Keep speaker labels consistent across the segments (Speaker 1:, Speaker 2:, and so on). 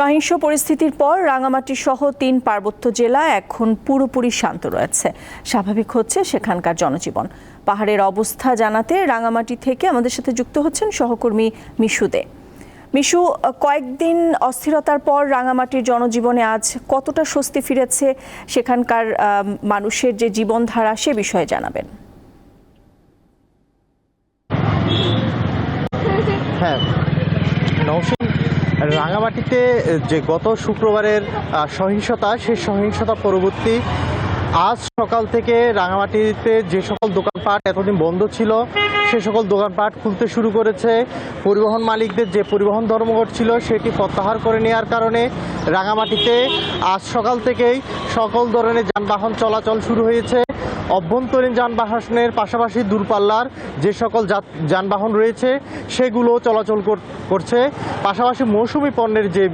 Speaker 1: সহিংস পরিস্থিতির পর রাঙামাটি সহ তিন পার্বত্য জেলা এখন পুরোপুরি শান্ত রয়েছে। স্বাভাবিক হচ্ছে সেখানকার জনজীবন। পাহাড়ের অবস্থা জানাতে রাঙামাটি থেকে আমাদের সাথে যুক্ত হচ্ছেন সহকর্মী মিশু দে। মিশু, কয়েকদিন অস্থিরতার পর রাঙামাটির জনজীবনে আজ কতটা স্বস্তি ফিরেছে সেখানকার মানুষের যে জীবনধারা সে বিষয়ে জানাবেন।
Speaker 2: হ্যাঁ নৌসিন রাঙামাটিতে যে গত শুক্রবারের সহিংসতা, সেই সহিংসতা পরবর্তী, আজ সকাল থেকে রাঙামাটিতে যে সকল দোকানপাট এতদিন বন্ধ ছিল, সে সকল দোকানপাট খুলতে শুরু করেছে। পরিবহন মালিকদের যে পরিবহন ধর্মঘট ছিল, সেটি প্রত্যাহার করে নেওয়ার কারণে রাঙামাটিতে আজ সকাল থেকেই সকল ধরনের যানবাহন চলাচল শুরু হয়েছে। অভ্যন্তরীণ যানবাহনের পাশাপাশি দূরপাল্লার যে সকল যানবাহন রয়েছে, সেগুলো চলাচল কর- করছে। পাশাপাশি মৌসুমি পণ্যের যে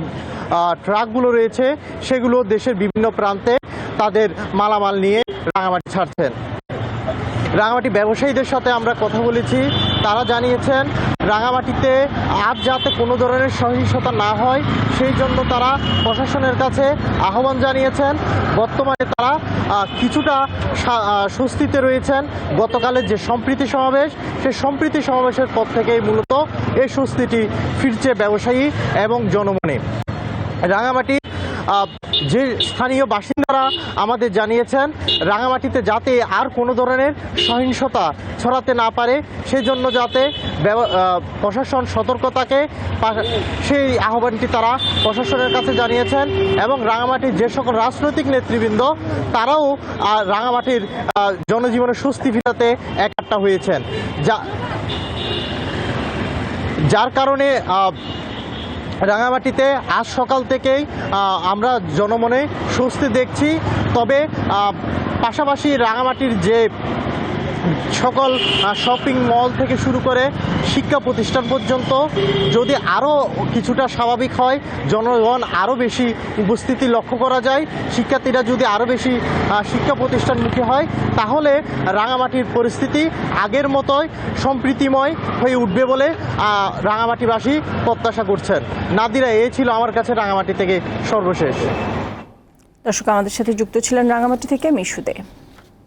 Speaker 2: ট্রাকগুলো রয়েছে, সেগুলো দেশের বিভিন্ন প্রান্তে তাদের মালামাল নিয়ে রাঙামাটি ছাড়ছেন। রাঙামাটি ব্যবসায়ীদের সাথে আমরা কথা বলেছি। তারা জানিয়েছেন, রাঙামাটিতে আজ যাতে কোনো ধরনের সহিংসতা না হয়, সেই জন্য তারা প্রশাসনের কাছে আহ্বান জানিয়েছেন। বর্তমানে তারা কিছুটা স্বস্তিতে রয়েছেন। গতকালের যে সম্প্রীতি সমাবেশ, সেই সম্প্রীতি সমাবেশের পর থেকেই মূলত এই স্বস্তিটি ফিরছে ব্যবসায়ী এবং জনমনে। রাঙামাটি যে স্থানীয় বাসিন্দারা আমাদের জানিয়েছেন, রাঙামাটিতে যাতে আর কোনো ধরনের সহিংসতা ছড়াতে না পারে, সেজন্য যাতে প্রশাসন সতর্কতাকে সেই আহ্বানটি তারা প্রশাসনের কাছে জানিয়েছেন এবং রাঙামাটির যে সকল রাজনৈতিক নেতৃবৃন্দ, তারাও রাঙামাটির জনজীবনে স্বস্তি ফিরাতে একাট্টা হয়েছেন। যা যার কারণে রাঙামাটিতে আজ সকাল থেকেই আমরা জনমনে স্বস্তি দেখছি। তবে পাশাপাশি রাঙামাটির যে সকল শপিং মল থেকে শুরু করে শিক্ষা প্রতিষ্ঠান পর্যন্ত যদি আরও কিছুটা স্বাভাবিক হয়, জনগণ আরও বেশি উপস্থিতি লক্ষ্য করা যায়। শিক্ষার্থীরা যদি আরও বেশি শিক্ষা প্রতিষ্ঠানমুখী হয়, তাহলে রাঙামাটির পরিস্থিতি আগের মতোই সম্প্রীতিময় হয়ে উঠবে বলে রাঙামাটিবাসী প্রত্যাশা করছেন। নাদিরা, এ ছিল আমার কাছে রাঙামাটি থেকে সর্বশেষ।
Speaker 1: দর্শক, আমাদের সাথে যুক্ত ছিলেন রাঙামাটি থেকে মিশু দে